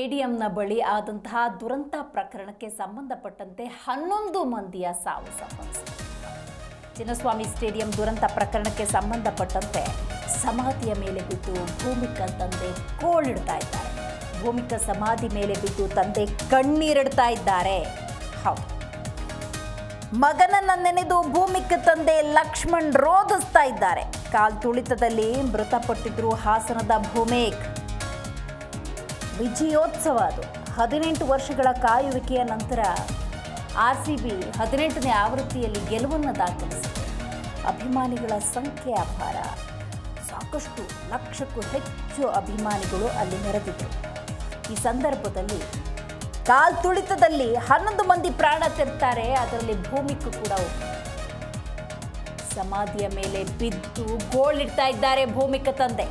ಸ್ಟೇಡಿಯಂನ ಬಳಿ ಆದಂತಹ ದುರಂತ ಪ್ರಕರಣಕ್ಕೆ ಸಂಬಂಧಪಟ್ಟಂತೆ ಹನ್ನೊಂದು ಮಂದಿಯ ಸಾವು ಸಂಭವಿಸಿದೆ. ಚಿನ್ನಸ್ವಾಮಿ ಸ್ಟೇಡಿಯಂ ದುರಂತ ಪ್ರಕರಣಕ್ಕೆ ಸಂಬಂಧಪಟ್ಟಂತೆ ಸಮಾಧಿಯ ಮೇಲೆ ಬಿದ್ದು ಭೂಮಿಕ ತಂದೆ ಕೋಳಿಡ್ತಾ ಇದ್ದಾರೆ. ಭೂಮಿಕ ಸಮಾಧಿ ಮೇಲೆ ಬಿದ್ದು ತಂದೆ ಕಣ್ಣೀರಿಡ್ತಾ ಇದ್ದಾರೆ. ಹೌದು. ಮಗನನ್ನ ನೆನೆದು ಭೂಮಿಕ ತಂದೆ ಲಕ್ಷ್ಮಣ್ ರೋಧಿಸ್ತಾ ಇದ್ದಾರೆ. ಕಾಲ್ ತುಳಿತದಲ್ಲಿ ಮೃತಪಟ್ಟಿದ್ರು ಹಾಸನದ ಭೂಮೇಕ್. ವಿಜಯೋತ್ಸವ ಅದು. ಹದಿನೆಂಟು ವರ್ಷಗಳ ಕಾಯುವಿಕೆಯ ನಂತರ ಆರ್ ಸಿ ಬಿ ಹದಿನೆಂಟನೇ ಆವೃತ್ತಿಯಲ್ಲಿ ಗೆಲುವನ್ನು ದಾಖಲಿಸಿದೆ ಅಭಿಮಾನಿಗಳ ಸಂಖ್ಯೆ ಅಪಾರ. ಸಾಕಷ್ಟು ಲಕ್ಷಕ್ಕೂ ಹೆಚ್ಚು ಅಭಿಮಾನಿಗಳು ಅಲ್ಲಿ ನೆರೆದಿದ್ದರು ಈ ಸಂದರ್ಭದಲ್ಲಿ ಕಾಲ್ ತುಳಿತದಲ್ಲಿ ಹನ್ನೊಂದು ಮಂದಿ ಪ್ರಾಣ ತೆರ್ತಾರೆ. ಅದರಲ್ಲಿ ಭೂಮಿಗೂ ಕೂಡ. ಸಮಾಧಿಯ ಮೇಲೆ ಬಿದ್ದು ಗೋಳಿಡ್ತಾ ಇದ್ದಾರೆ ಭೂಮಿಕ ತಂದೆ.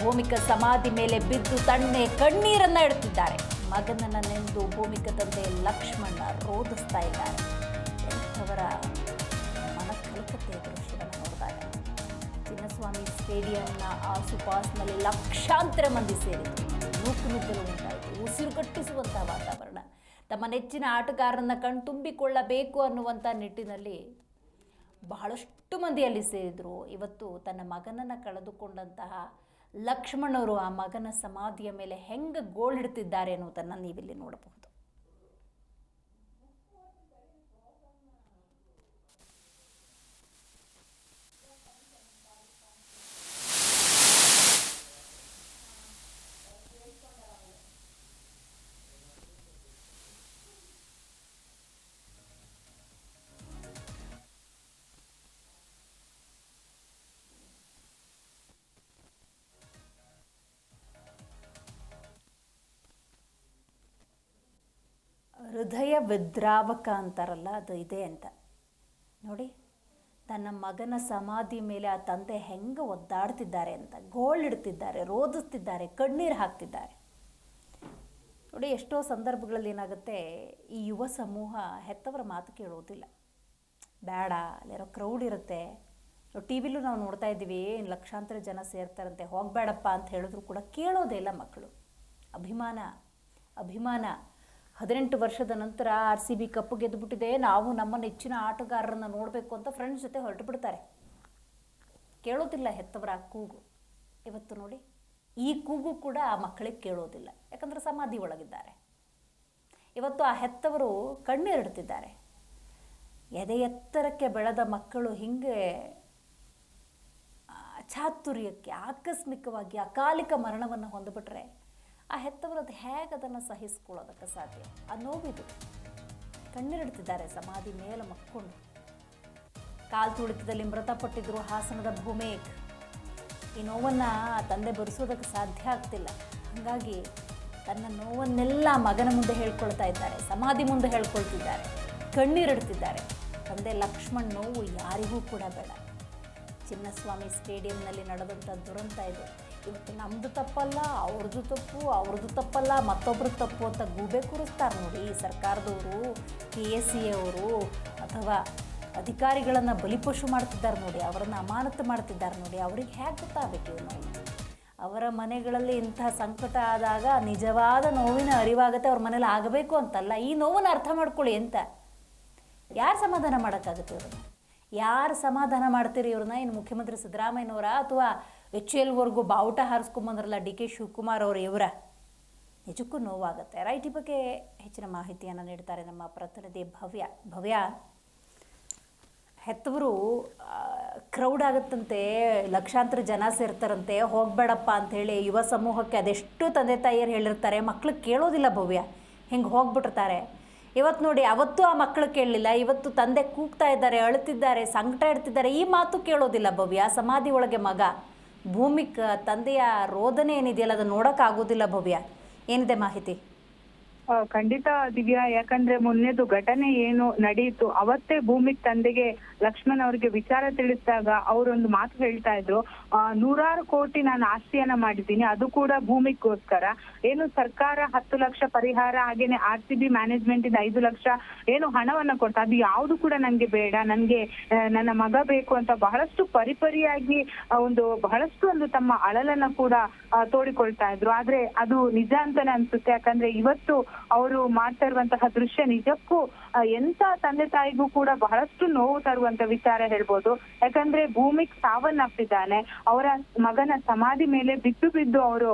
ಭೂಮಿಕ ಸಮಾಧಿ ಮೇಲೆ ಬಿದ್ದು ತಣ್ಣೆ ಕಣ್ಣೀರನ್ನ ಇಡ್ತಿದ್ದಾರೆ ಮಗನನ್ನ ನೆಂದು ಭೂಮಿಕ ತಂದೆ ಲಕ್ಷ್ಮಣ ರೋಧಿಸ್ತಾ ಇದ್ದಾರೆ. ಎಂಥವರ ಮನ ಕಲಕತ್ತೆ ದೃಶ್ಯವನ್ನು ನೋಡಿದಾಗ ಚಿನ್ನಸ್ವಾಮಿ ಸ್ಟೇಡಿಯಂನ ಆಸುಪಾಸಿನಲ್ಲಿ ಲಕ್ಷಾಂತರ ಮಂದಿ ಸೇರಿದರು ನೂಕುನುಗ್ಗಲು ಉಂಟಾಯಿತು. ಉಸಿರುಗಟ್ಟಿಸುವಂತಹ ವಾತಾವರಣ. ತಮ್ಮ ನೆಚ್ಚಿನ ಆಟಗಾರರನ್ನ ಕಣ್ತುಂಬಿಕೊಳ್ಳಬೇಕು ಅನ್ನುವಂಥ ನಿಟ್ಟಿನಲ್ಲಿ ಬಹಳಷ್ಟು ಮಂದಿ ಅಲ್ಲಿ ಸೇರಿದ್ರು. ಇವತ್ತು ತನ್ನ ಮಗನನ್ನು ಕಳೆದುಕೊಂಡಂತಹ ಲಕ್ಷ್ಮಣರು ಆ ಮಗನ ಸಮಾಧಿಯ ಮೇಲೆ ಹೆಂಗೆ ಗೋಳಿಡ್ತಿದ್ದಾರೆ ಅನ್ನೋದನ್ನು ನೀವಿಲ್ಲಿ ನೋಡಬಹುದು. ಹೃದಯ ವಿದ್ರಾವಕ ಅಂತಾರಲ್ಲ, ಅದು ಇದೆ ಅಂತ. ನೋಡಿ, ತನ್ನ ಮಗನ ಸಮಾಧಿ ಮೇಲೆ ಆ ತಂದೆ ಹೆಂಗೆ ಒದ್ದಾಡ್ತಿದ್ದಾರೆ ಅಂತ. ಗೋಳಿಡ್ತಿದ್ದಾರೆ ರೋಧಿಸ್ತಿದ್ದಾರೆ ಕಣ್ಣೀರು ಹಾಕ್ತಿದ್ದಾರೆ. ನೋಡಿ, ಎಷ್ಟೋ ಸಂದರ್ಭಗಳಲ್ಲಿ ಏನಾಗುತ್ತೆ, ಈ ಯುವ ಸಮೂಹ ಹೆತ್ತವರ ಮಾತು ಕೇಳೋದಿಲ್ಲ. ಬೇಡ ಅಲ್ಲಿರೋ ಕ್ರೌಡ್ ಇರುತ್ತೆ. ಟಿ ವಿಲೂ ನಾವು ನೋಡ್ತಾ ಇದ್ದೀವಿ, ಏನು ಲಕ್ಷಾಂತರ ಜನ ಸೇರ್ತಾರಂತೆ, ಹೋಗಬೇಡಪ್ಪ ಅಂತ ಹೇಳಿದ್ರು ಕೂಡ ಕೇಳೋದೇ ಇಲ್ಲ ಮಕ್ಕಳು. ಅಭಿಮಾನ ಅಭಿಮಾನ. ಹದಿನೆಂಟು ವರ್ಷದ ನಂತರ ಆರ್ ಸಿ ಬಿ ಕಪ್ಪು ಗೆದ್ದುಬಿಟ್ಟಿದೆ. ನಾವು ನಮ್ಮ ನೆಚ್ಚಿನ ಆಟಗಾರರನ್ನು ನೋಡಬೇಕು ಅಂತ ಫ್ರೆಂಡ್ಸ್ ಜೊತೆ ಹೊರಟು ಬಿಡ್ತಾರೆ ಕೇಳೋದಿಲ್ಲ ಹೆತ್ತವರ ಕೂಗು. ಇವತ್ತು ನೋಡಿ, ಈ ಕೂಗು ಕೂಡ ಆ ಮಕ್ಕಳಿಗೆ ಕೇಳೋದಿಲ್ಲ. ಯಾಕಂದ್ರೆ ಸಮಾಧಿ ಒಳಗಿದ್ದಾರೆ. ಇವತ್ತು ಆ ಹೆತ್ತವರು ಕಣ್ಣೀರಿಡ್ತಿದ್ದಾರೆ. ಎದೆ ಎತ್ತರಕ್ಕೆ ಬೆಳೆದ ಮಕ್ಕಳು ಹಿಂಗೆ ಚಾತುರ್ಯಕ್ಕೆ, ಆಕಸ್ಮಿಕವಾಗಿ ಅಕಾಲಿಕ ಮರಣವನ್ನು ಹೊಂದಿಬಿಟ್ರೆ ಆ ಹೆತ್ತವರು ಅದು ಹೇಗೆ ಅದನ್ನು ಸಹಿಸ್ಕೊಳ್ಳೋದಕ್ಕೆ ಸಾಧ್ಯ? ಆ ನೋವಿದು. ಕಣ್ಣೀರಿಡ್ತಿದ್ದಾರೆ ಸಮಾಧಿ ಮೇಲೆ ಮಕ್ಕೊಂಡು. ಕಾಲು ತುಳಿತದಲ್ಲಿ ಮೃತಪಟ್ಟಿದ್ರು ಹಾಸನದ ಭೂಮೇಕ್. ಈ ನೋವನ್ನು ಆ ತಂದೆ ಬರೆಸೋದಕ್ಕೆ ಸಾಧ್ಯ ಆಗ್ತಿಲ್ಲ. ಹಾಗಾಗಿ ತನ್ನ ನೋವನ್ನೆಲ್ಲ ಮಗನ ಮುಂದೆ ಹೇಳ್ಕೊಳ್ತಾ ಇದ್ದಾರೆ, ಸಮಾಧಿ ಮುಂದೆ ಹೇಳ್ಕೊಳ್ತಿದ್ದಾರೆ, ಕಣ್ಣೀರಿಡ್ತಿದ್ದಾರೆ. ತಂದೆ ಲಕ್ಷ್ಮಣ್ ನೋವು ಯಾರಿಗೂ ಕೂಡ ಬೇಡ. ಚಿನ್ನಸ್ವಾಮಿ ಸ್ಟೇಡಿಯಂನಲ್ಲಿ ನಡೆದಂಥ ದುರಂತ ಇದು. ನಮ್ಮದು ತಪ್ಪಲ್ಲ, ಅವ್ರದ್ದು ತಪ್ಪು, ಅವ್ರದ್ದು ತಪ್ಪಲ್ಲ, ಮತ್ತೊಬ್ರು ತಪ್ಪು ಅಂತ ಗೂಬೆ ಕೂರಿಸ್ತಾರೆ ನೋಡಿ ಸರ್ಕಾರದವರು ಕೆ ಎಸ್ ಸಿ ಅವರು ಅಥವಾ ಅಧಿಕಾರಿಗಳನ್ನು ಬಲಿಪಶು ಮಾಡ್ತಿದ್ದಾರೆ ನೋಡಿ, ಅವರನ್ನು ಅಮಾನತು ಮಾಡ್ತಿದ್ದಾರೆ ನೋಡಿ, ಅವ್ರಿಗೆ ಹೇಗೆ ಗೊತ್ತಾಗಬೇಕು ನಾವು ಅವರ ಮನೆಗಳಲ್ಲಿ ಇಂತಹ ಸಂಕಟ ಆದಾಗ ನಿಜವಾದ ನೋವಿನ ಅರಿವಾಗುತ್ತೆ, ಅವ್ರ ಮನೇಲಿ ಆಗಬೇಕು ಅಂತಲ್ಲ, ಈ ನೋವನ್ನು ಅರ್ಥ ಮಾಡ್ಕೊಳ್ಳಿ ಅಂತ. ಯಾರು ಸಮಾಧಾನ ಮಾಡೋಕ್ಕಾಗುತ್ತೆ ಇವ್ರನ್ನ? ಯಾರು ಸಮಾಧಾನ ಮಾಡ್ತೀರಿ ಇವ್ರನ್ನ? ಇನ್ನು ಮುಖ್ಯಮಂತ್ರಿ ಸಿದ್ದರಾಮಯ್ಯನವರ ಅಥವಾ ಎಚ್ ಎಲ್ವರೆಗೂ ಬಾವುಟ ಹಾರಿಸ್ಕೊಂಬಂದ್ರಲ್ಲ ಡಿ ಕೆ ಶಿವಕುಮಾರ್ ಅವರು ಇವರ, ನಿಜಕ್ಕೂ ನೋವಾಗುತ್ತೆ. ರೈಟ್, ಈ ಬಗ್ಗೆ ಹೆಚ್ಚಿನ ಮಾಹಿತಿಯನ್ನು ನೀಡ್ತಾರೆ ನಮ್ಮ ಪ್ರತಿನಿಧಿ ಭವ್ಯ. ಭವ್ಯ, ಹೆತ್ತವರು ಕ್ರೌಡ್ ಆಗುತ್ತಂತೆ, ಲಕ್ಷಾಂತರ ಜನ ಸೇರ್ತಾರಂತೆ, ಹೋಗಬೇಡಪ್ಪ ಅಂಥೇಳಿ ಯುವ ಸಮೂಹಕ್ಕೆ ಅದೆಷ್ಟು ತಂದೆ ತಾಯಿಯರು ಹೇಳಿರ್ತಾರೆ. ಮಕ್ಳು ಕೇಳೋದಿಲ್ಲ ಭವ್ಯ, ಹಿಂಗೆ ಹೋಗ್ಬಿಟ್ಟಿರ್ತಾರೆ. ಇವತ್ತು ನೋಡಿ, ಅವತ್ತು ಆ ಮಕ್ಕಳು ಕೇಳಲಿಲ್ಲ, ಇವತ್ತು ತಂದೆ ಕೂಗ್ತಾ ಇದ್ದಾರೆ ಅಳ್ತಿದ್ದಾರೆ ಸಂಕಟ ಇಡ್ತಿದ್ದಾರೆ, ಈ ಮಾತು ಕೇಳೋದಿಲ್ಲ ಭವ್ಯ, ಸಮಾಧಿ ಒಳಗೆ ಮಗ. ಭೂಮಿಕ ತಂದೆಯ ರೋದನೆ ಏನಿದೆಯಲ್ಲ ಅದನ್ನು ನೋಡೋಕ್ಕಾಗೋದಿಲ್ಲ ಭವ್ಯ. ಏನಿದೆ ಮಾಹಿತಿ? ಆ, ಖಂಡಿತ ದಿವ್ಯಾ ಯಾಕಂದ್ರೆ ಮೊನ್ನೆದು ಘಟನೆ ಏನು ನಡೆಯಿತು ಅವತ್ತೇ ಭೂಮಿಗ್ ತಂದೆಗೆ ಲಕ್ಷ್ಮಣ್ ಅವರಿಗೆ ವಿಚಾರ ತಿಳಿಸಿದಾಗ ಅವರೊಂದು ಮಾತು ಹೇಳ್ತಾ ಇದ್ರು ಆ, ನೂರಾರು ಕೋಟಿ ನಾನು ಆಸ್ತಿಯನ್ನ ಮಾಡಿದ್ದೀನಿ ಅದು ಕೂಡ ಭೂಮಿಗೋಸ್ಕರ. ಏನು ಸರ್ಕಾರ ಹತ್ತು ಲಕ್ಷ ಪರಿಹಾರ ಹಾಗೇನೆ ಆರ್ ಸಿ ಬಿ ಮ್ಯಾನೇಜ್ಮೆಂಟ್ ಇಂದ ಐದು ಲಕ್ಷ ಏನು ಹಣವನ್ನ ಕೊಡ್ತಾ ಅದು ಯಾವುದು ಕೂಡ ನಂಗೆ ಬೇಡ ನನ್ಗೆ ನನ್ನ ಮಗ ಬೇಕು ಅಂತ ಬಹಳಷ್ಟು ಪರಿಪರಿಯಾಗಿ ಒಂದು ಬಹಳಷ್ಟು ಒಂದು ತಮ್ಮ ಅಳಲನ್ನ ಕೂಡ ತೋಡಿಕೊಳ್ತಾ ಇದ್ರು. ಆದ್ರೆ ಅದು ನಿಜ ಅಂತಾನೆ ಅನ್ಸುತ್ತೆ ಯಾಕಂದ್ರೆ ಇವತ್ತು ಅವರು ಮಾಡ್ತಾ ಇರುವಂತಹ ದೃಶ್ಯ ನಿಜಕ್ಕೂ ಎಂತ ತಂದೆ ತಾಯಿಗೂ ಕೂಡ ಬಹಳಷ್ಟು ನೋವು ತರುವಂತ ವಿಚಾರ ಹೇಳ್ಬೋದು. ಯಾಕಂದ್ರೆ ಭೂಮಿಗ್ ಸಾವನ್ನಪ್ಪಿದ್ದಾನೆ. ಅವರ ಮಗನ ಸಮಾಧಿ ಮೇಲೆ ಬಿದ್ದು ಬಿದ್ದು ಅವರು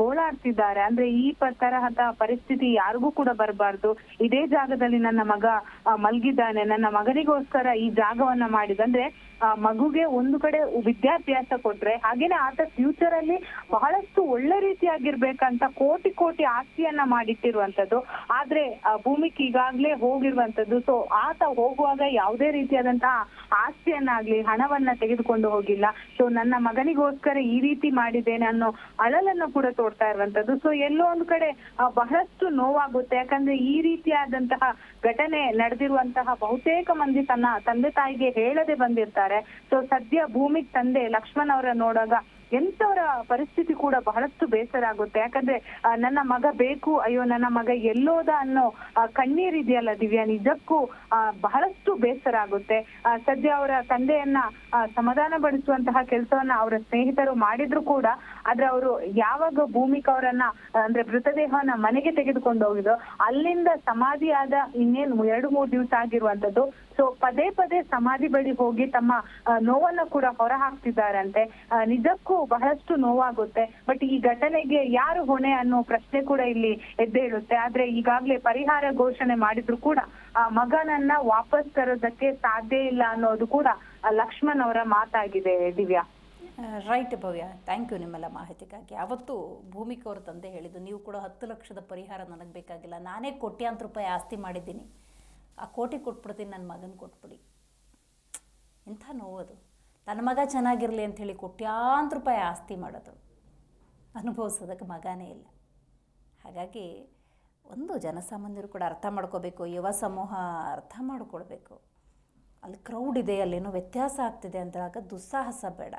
ಗೋಳಾಡ್ತಿದ್ದಾರೆ. ಅಂದ್ರೆ ಈ ತರಹದ ಪರಿಸ್ಥಿತಿ ಯಾರಿಗೂ ಕೂಡ ಬರಬಾರ್ದು. ಇದೇ ಜಾಗದಲ್ಲಿ ನನ್ನ ಮಗ ಮಲ್ಗಿದ್ದಾನೆ. ನನ್ನ ಮಗನಿಗೋಸ್ಕರ ಈ ಜಾಗವನ್ನ ಮಾಡಿದಂದ್ರೆ ಮಗುಗೆ ಒಂದು ಕಡೆ ವಿದ್ಯಾಭ್ಯಾಸ ಕೊಟ್ರೆ, ಹಾಗೇನೆ ಆತ ಫ್ಯೂಚರ್ ಅಲ್ಲಿ ಬಹಳಷ್ಟು ಒಳ್ಳೆ ರೀತಿಯಾಗಿರ್ಬೇಕಂತ ಕೋಟಿ ಕೋಟಿ ಆಸ್ತಿಯನ್ನ ಮಾಡಿಟ್ಟಿರುವಂತದ್ದು. ಆದ್ರೆ ಭೂಮಿಗೆ ಈಗಾಗ್ಲೇ ಹೋಗಿರುವಂತದ್ದು ಸೊ ಆತ ಹೋಗುವಾಗ ಯಾವುದೇ ರೀತಿಯಾದಂತಹ ಆಸ್ತಿಯನ್ನಾಗ್ಲಿ ಹಣವನ್ನ ತೆಗೆದುಕೊಂಡು ಹೋಗಿಲ್ಲ. ಸೊ ನನ್ನ ಮಗನಿಗೋಸ್ಕರ ಈ ರೀತಿ ಮಾಡಿದ್ದೇನೆ ಅನ್ನೋ ಅಳಲನ್ನು ಕೂಡ ತೋಡ್ತಾ ಇರುವಂತದ್ದು. ಸೊ ಎಲ್ಲೋ ಒಂದು ಕಡೆ ಬಹಳಷ್ಟು ನೋವಾಗುತ್ತೆ. ಯಾಕಂದ್ರೆ ಈ ರೀತಿಯಾದಂತಹ ಘಟನೆ ನಡೆದಿರುವಂತಹ ಬಹುತೇಕ ಮಂದಿ ತನ್ನ ತಂದೆ ತಾಯಿಗೆ ಹೇಳದೆ ಬಂದಿರ್ತಾರೆ. ಸೊ ಸದ್ಯ ಭೂಮಿಗ್ ತಂದೆ ಲಕ್ಷ್ಮಣ್ ಅವರ ನೋಡಾಗ ಎಂತವರ ಪರಿಸ್ಥಿತಿ ಕೂಡ ಬಹಳಷ್ಟು ಬೇಸರ ಆಗುತ್ತೆ. ಯಾಕಂದ್ರೆ ನನ್ನ ಮಗ ಬೇಕು, ಅಯ್ಯೋ, ನನ್ನ ಮಗ ಎಲ್ಲೋದ ಅನ್ನೋ ಕಣ್ಣೀರಿದೆಯಲ್ಲ ದಿವ್ಯಾ, ನಿಜಕ್ಕೂ ಬಹಳಷ್ಟು ಬೇಸರ ಆಗುತ್ತೆ. ಸದ್ಯ ಅವರ ತಂದೆಯನ್ನ ಸಮಾಧಾನ ಪಡಿಸುವಂತಹ ಕೆಲಸವನ್ನ ಅವರ ಸ್ನೇಹಿತರು ಮಾಡಿದ್ರು ಕೂಡ, ಆದ್ರೆ ಅವರು ಯಾವಾಗ ಭೂಮಿಕ ಅವರನ್ನ, ಅಂದ್ರೆ ಮೃತದೇಹವನ್ನ ಮನೆಗೆ ತೆಗೆದುಕೊಂಡು ಹೋಗಿದ್ರು ಅಲ್ಲಿಂದ ಸಮಾಧಿ ಆದ ಇನ್ನೇನು ಎರಡು ಮೂರು ದಿವಸ ಆಗಿರುವಂತದ್ದು ಸೊ ಪದೇ ಪದೇ ಸಮಾಧಿ ಬಳಿ ಹೋಗಿ ತಮ್ಮ ನೋವನ್ನ ಕೂಡ ಹೊರ ಹಾಕ್ತಿದ್ದಾರಂತೆ ನಿಜಕ್ಕೂ ಬಹಳಷ್ಟು ನೋವಾಗುತ್ತೆ. ಬಟ್ ಈ ಘಟನೆಗೆ ಯಾರು ಹೊಣೆ ಅನ್ನೋ ಪ್ರಶ್ನೆ ಕೂಡ ಇಲ್ಲಿ ಎದ್ದೇಳುತ್ತೆ. ಆದ್ರೆ ಈಗಾಗಲೇ ಪರಿಹಾರ ಘೋಷಣೆ ಮಾಡಿದ್ರು ಕೂಡ, ಆ ಮಗನನ್ನ ವಾಪಸ್ ತರೋದಕ್ಕೆ ಸಾಧ್ಯ ಇಲ್ಲ ಅನ್ನೋದು ಕೂಡ ಲಕ್ಷ್ಮಣ್ ಅವರ ಮಾತಾಗಿದೆ Divya. Right Bhavya. Thank you ನಿಮ್ಮೆಲ್ಲ ಮಾಹಿತಿಗಾಗಿ. ಅವತ್ತು ಭೂಮಿಕ ಅವರು ತಂದೆ ಹೇಳಿದ್ದು, ನೀವು ಕೂಡ ಹತ್ತು ಲಕ್ಷದ ಪರಿಹಾರ ನನಗೆ ಬೇಕಾಗಿಲ್ಲ. ನಾನೇ ಕೋಟ್ಯಾಂತರ ರೂಪಾಯಿ ಆಸ್ತಿ ಮಾಡಿದ್ದೀನಿ. ಆ ಕೋಟಿ ಕೊಟ್ಬಿಡ್ತೀನಿ ನನ್ನ ಮಗನ ಕೊಟ್ಬಿಡಿ. ಇಂಥ ನೋವದು. ತನ್ನ ಮಗ ಚೆನ್ನಾಗಿರಲಿ ಅಂಥೇಳಿ ಕೋಟ್ಯಾಂತರ ರೂಪಾಯಿ ಆಸ್ತಿ ಮಾಡೋದು. ಅನುಭವಿಸೋದಕ್ಕೆ ಮಗನೇ ಇಲ್ಲ. ಹಾಗಾಗಿ ಒಂದು ಜನಸಾಮಾನ್ಯರು ಕೂಡ ಅರ್ಥ ಮಾಡ್ಕೋಬೇಕು, ಯುವ ಸಮೂಹ ಅರ್ಥ ಮಾಡ್ಕೊಳ್ಬೇಕು. ಅಲ್ಲಿ ಕ್ರೌಡ್ ಇದೆ, ಅಲ್ಲೇನೋ ವ್ಯತ್ಯಾಸ ಆಗ್ತಿದೆ ಅಂದಾಗ ದುಸ್ಸಾಹಸ ಬೇಡ.